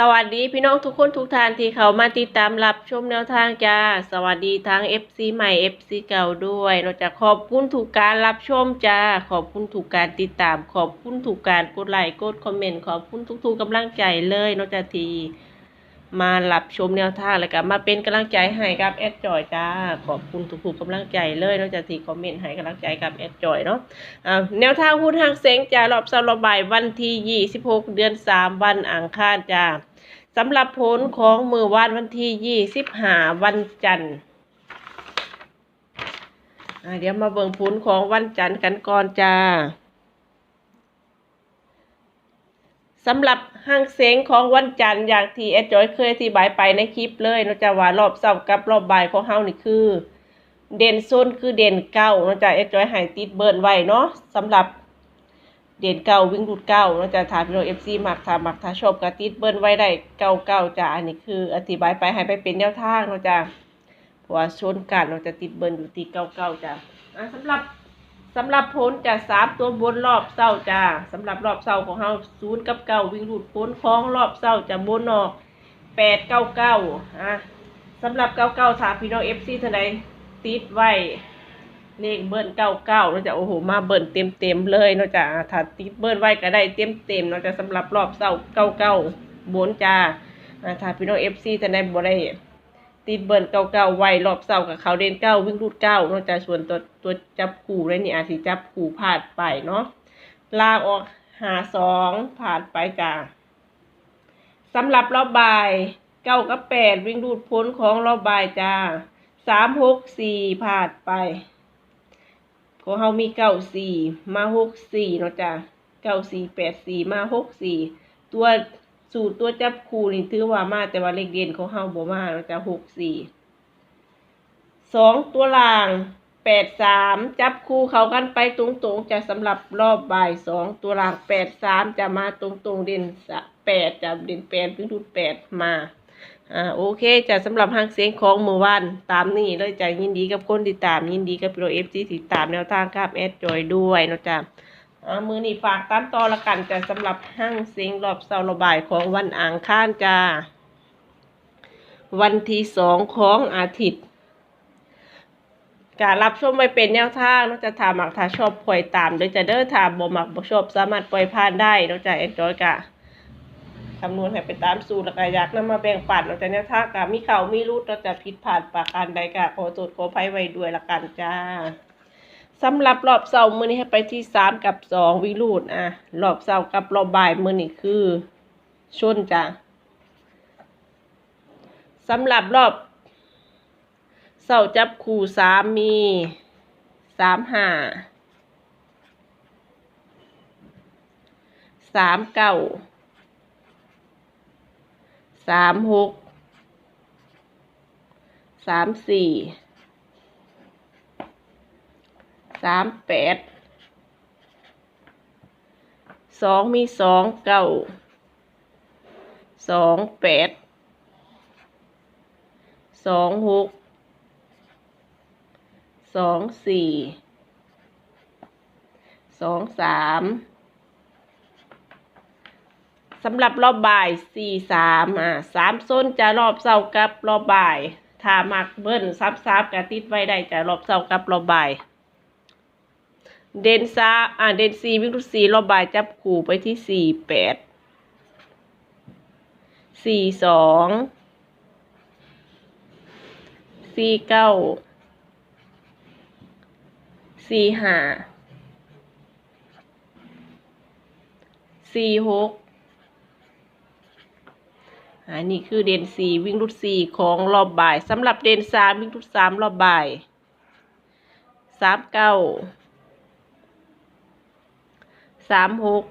สวัสดีพี่น้องทุกคนทุกท่านที่เขามาติดตามรับชมแนวทางจ้า สวัสดีทั้ง FC ใหม่ FC เก่าด้วยเราจะขอบคุณถูกการรับชมจ้า ขอบคุณถูกการติดตาม ขอบคุณถูกการกดไลค์กดคอมเมนต์ขอบคุณทุกๆกำลังใจเลยเนาจ้าทีมารับชมแนวทางแล้วก็มาเป็นกำลังใจให้กับแอดจอยจ้าขอบคุณทุกๆกำลังใจเลยเนาะจ้าทีคอมเมนต์ให้กำลังใจกับแอดจอยเนาะแนวทางหุ้นทางเซ็งจะรอบสารบบ่ายวันที่ 26 เดือน 3 วันอังคารจ้า สำหรับผลของมือวานวันที่25วันจันทร์เดี๋ยวมาเบิ่งผลของวันจันทร์กันก่อนจ้าสำหรับห้างเซ็งของวันจันทร์อย่างที่แอดจอยเคยอธิบายไปในคลิปเลยเนาะจ้าว่ารอบเสาร์กับรอบบ่ายของเฮานี่คือ เด่นโซนคือเด่นเก้าเนาะจ๊ะเอ็กจอยหายติดเบิร์นไว้เนาะสำหรับ เด่นเก้าวิ่งรูดเก้าเนาะจ๊ะถามพี่น้องเอฟซีมักถามมักถ้าชอบก็ติดเบิร์นไว้ได้เก้าเก้าจ้ะอันนี้คือ อธิบายไปให้ไปเป็นแนวทางเนาะจ๊ะเพราะว่าชนกันเราจะติดเบิร์นอยู่ที่เก้าเก้าจ้ะสำหรับสำหรับผลจะสามตัวบนรอบเศร้าจ้ะสำหรับรอบเศร้าของเราศูนย์กับเก้าวิ่งรูดพ้นของรอบเศร้าจะบนออกแปดเก้าเก้าอะสำหรับเก้าเก้าถามพี่น้องเอฟซีท่านใดติดไว้ เลขเบิ้ลเก้าเก้าเราจะโอ้โหมาเบิ้ลเต็มเต็มเลยเนาะจ้ะถ้าติดเบิ้ลไว้ก็ได้เต็มเต็มเนาะจะสำหรับรอบเสาเก้าเก้าบนจ้าถ้าพี่น้องเอฟซีจะได้บ่ได้ติดเบิ้ลเก้าเก้าไว้รอบเสากับเขาเด่นเก้าวิ่งรูดเก้าเนาะจ้ะส่วนตัวตัวจับขู่เลยนี่อาจสิจับขู่พลาดไปเนาะลากออกหาสองผ่านไปจ้าสำหรับรอบบ่ายเก้ากับแปดวิ่งรูดพ้นของรอบบ่ายจ้าสามหกสี่ผ่านไป ของเฮามีเก้าสี่มาหกสี่เนาะจ้ะเก้าสี่แปดสี่มาหกสี่ตัวสูตรตัวจับคู่นี่ถือว่ามาแต่ว่าเลขเด่นของเฮาบ่มาเนาะจ้ะหกสี่สองตัวล่างแปดสามจับคู่เขากันไปตรงๆจะสำหรับรอบบ่ายสองตัวล่างแปดสามจะมาตรงๆเด่นแปดจะเด่นแปดพิงทุดแปดมา อ่าโอเคจ้ะสำหรับหางเสียงของมือวันตามนี่เลยจ้ะยินดีกับคนติดตามยินดีกับพี่โรเอฟซีติดตามแนวทางครับแอดจอยด้วยเนาะจ้ะอ่ามือนี่ฝากตามต่อละกันจ้ะสำหรับห้างเสียงรอบเสาร์ระบายของวันอ่างคานจ้าวันที่สองของอาทิตย์การรับชมไปเป็นแนวทางนาะจะถามหมักถ้าชอบปล่อยตามโดยจะเด้อถามบ่มักบ่ชอบสามารถปล่อยผ่านได้นาะจ้ะแอดจอยกะ คำนวณให้ไปตามสูตรแล้วก็อยากนำมาแบ่งปันเราจะแนวทากับมีเขามีรูดเราจะผิดพลาดประการใดก็ขอโทษขออภัยไว้ด้วยละกันจ้าสำหรับรอบเสาร์มือนี้ให้ไปที่สามกับสองวิรูดอะรอบเสาร์กับรอบบ่ายมือนี้คือชนจ้าสำหรับรอบเสาร์จับคู่สามมีสามห้าสามเก้า สามหกสามสี่สามแปดสองมีสองเก้าสองแปดสองหกสองสี่สองสาม สำหรับรอบบ่ายสี่สามอ่าสามโซนจะรอบเสาร์กับรอบบ่ายถ้ามักเบิ้ลซับซับกระติดไว้ได้จะรอบเสาร์กับรอบบ่ายเดนซาอ่าเดนซีวิ่งทุกสี่รอบบ่ายจับขู่ไปที่สี่แปดสี่สองสี่เก้าสี่ห้าสี่หก อันนี้คือเดนสี่วิ่งรุดสี่ของรอบบ่ายสำหรับเดนสามวิ่งรุดสามรอบบ่ายสามเก้าสามหก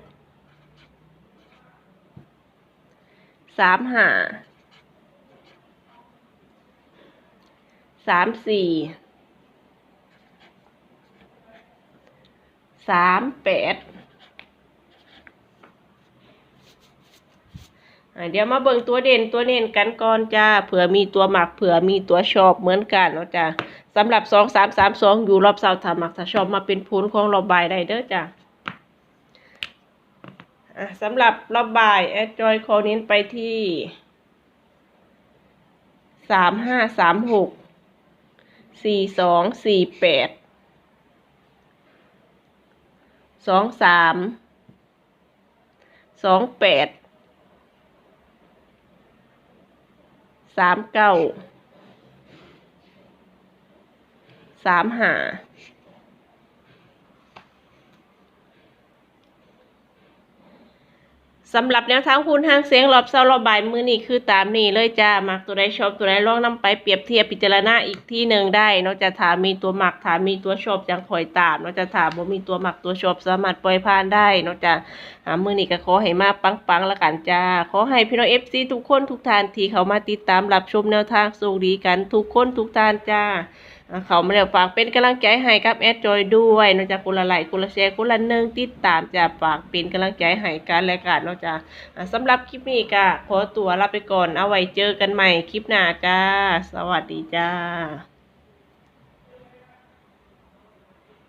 สามห้าสามสี่สามแปด อ่า เดี๋ยวมาเบิ่งตัวเด่นตัวเน้นกันก่อนจ้าเผื่อมีตัวหมักเผื่อมีตัวชอบเหมือนกันเนาะจ้าสำหรับสองสามสามสองอยู่รอบเสาถ้าหมักถ้าชอบมาเป็นพูนของรอบบายได้เด้อจ้าสำหรับรอบบ่ายแอดจอยขอเน้นไปที่สามห้าสามหกสี่สองสี่แปดสองสามสองแปด สามเก้าสามหา สำหรับแนวทางคุณทางเสียงรอบเศร้ารอบบ่ายมือนี่คือตามนี้เลยจ้ามักตัวใดชอบตัวใดลองนำไปเปรียบเทียบพิจารณาอีกที่หนึ่งได้นอกจากถามมีตัวหมักถามมีตัวชอบจังคอยตามนอกจากถามบ่มีตัวหมักตัวชอบสามารถปล่อยผ่านได้นอกจากหามือนี่ก็ขอให้มาปังๆละกันจ้าขอให้พี่น้องเอฟซีทุกคนทุกท่านที่เขามาติดตามรับชมแนวทางสูงดีกันทุกคนทุกท่านจ้า เขามาแล้วฝากเป็นกำลังใจให้กับแอดจอยด้วยนอกจากคนละไลค์คนละแชร์คนละหนึ่งติดตามจะฝากเป็นกำลังใจให้กันและกันนอกจากอะสำหรับคลิปนี้ก็ขอตัวลาไปก่อนเอาไว้เจอกันใหม่คลิปหน้าจ้า สวัสดีจ้า